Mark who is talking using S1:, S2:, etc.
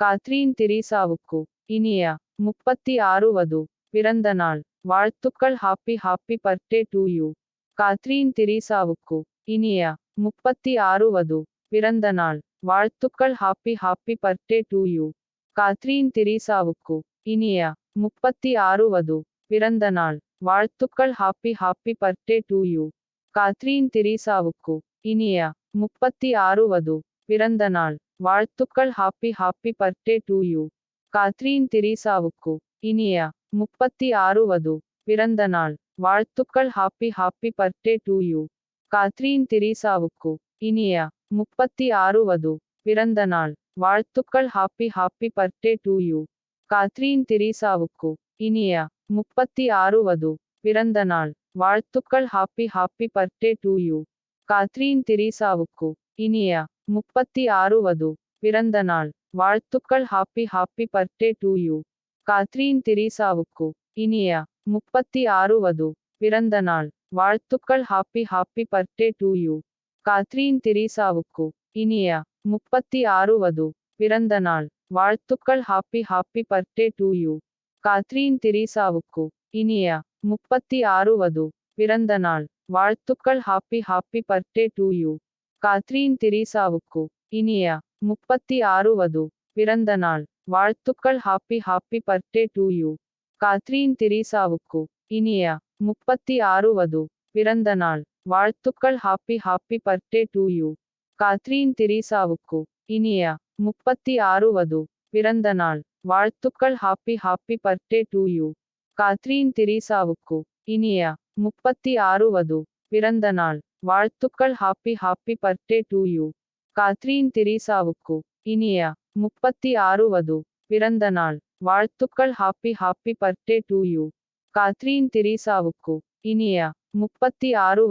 S1: காத்ரீன் திரீசாவுக்கு இனிய முப்பத்தி ஆறுவது பிறந்த நாள். வாழ்த்துக்கள் happy happy birthday to you. Catherine திரீசாவுக்கு இனிய முப்பத்தி ஆறுவது பிறந்த நாள். வாழ்த்துக்கள் happy happy birthday to you. Catherine திரீசாவுக்கு இனிய முப்பத்தி ஆறுவது பிறந்த நாள். வாழ்த்துக்கள் happy happy birthday to you. Catherine திரீசாவுக்கு இனிய முப்பத்தி ஆறுவது பிறந்த நாள். வாழ்த்துக்கள் happy happy birthday to you Catherine திரீசாவுக்கு இனிய முப்பத்தி ஆறுவது பிறந்த நாள். வாழ்த்துக்கள் happy happy birthday to you Catherine திரீசாவுக்கு இனிய முப்பத்தி ஆறுவது பிறந்த நாள். வாழ்த்துக்கள் happy happy birthday to you Catherine திரீசாவுக்கு இனிய முப்பத்தி ஆறுவது பிறந்த நாள். வாழ்த்துக்கள் happy happy birthday to you Catherine திரீசாவுக்கு இனிய முப்பத்தி ஆறுவது பிறந்த நாள். வாழ்த்துக்கள் happy happy birthday to you Catherine திரீசாவுக்கு. இனிய முப்பத்தி ஆறுவது பிறந்த நாள். வாழ்த்துக்கள் happy happy birthday to you Catherine திரீசாவுக்கு. இனிய முப்பத்தி ஆறுவது பிறந்த நாள். வாழ்த்துக்கள் happy happy birthday to you Catherine திரீசாவுக்கு. இனிய முப்பத்தி ஆறுவது பிறந்த நாள். வாழ்த்துக்கள் happy happy birthday to you Catherine திரீசாவுக்கு இனிய முப்பத்தி ஆறுவது பிறந்த நாள் வாழ்த்துக்கள் happy happy birthday to you Catherine திரீசாவுக்கு இனிய முப்பத்தி ஆறுவது பிறந்த நாள் வாழ்த்துக்கள் happy happy birthday to you Catherine திரீசாவுக்கு இனிய முப்பத்தி ஆறுவது பிறந்த நாள் வாழ்த்துக்கள் happy happy birthday to you Catherine திரீசாவுக்கு இனிய முப்பத்தி ஆறுவது பிறந்த நாள். வாழ்த்துக்கள் happy happy birthday to you Catherine திரீசாவுக்கு இனிய முப்பத்தி ஆறுவது பிறந்த நாள். வாழ்த்துக்கள் happy happy birthday to you Catherine திரீசாவுக்கு இனிய முப்பத்தி ஆறு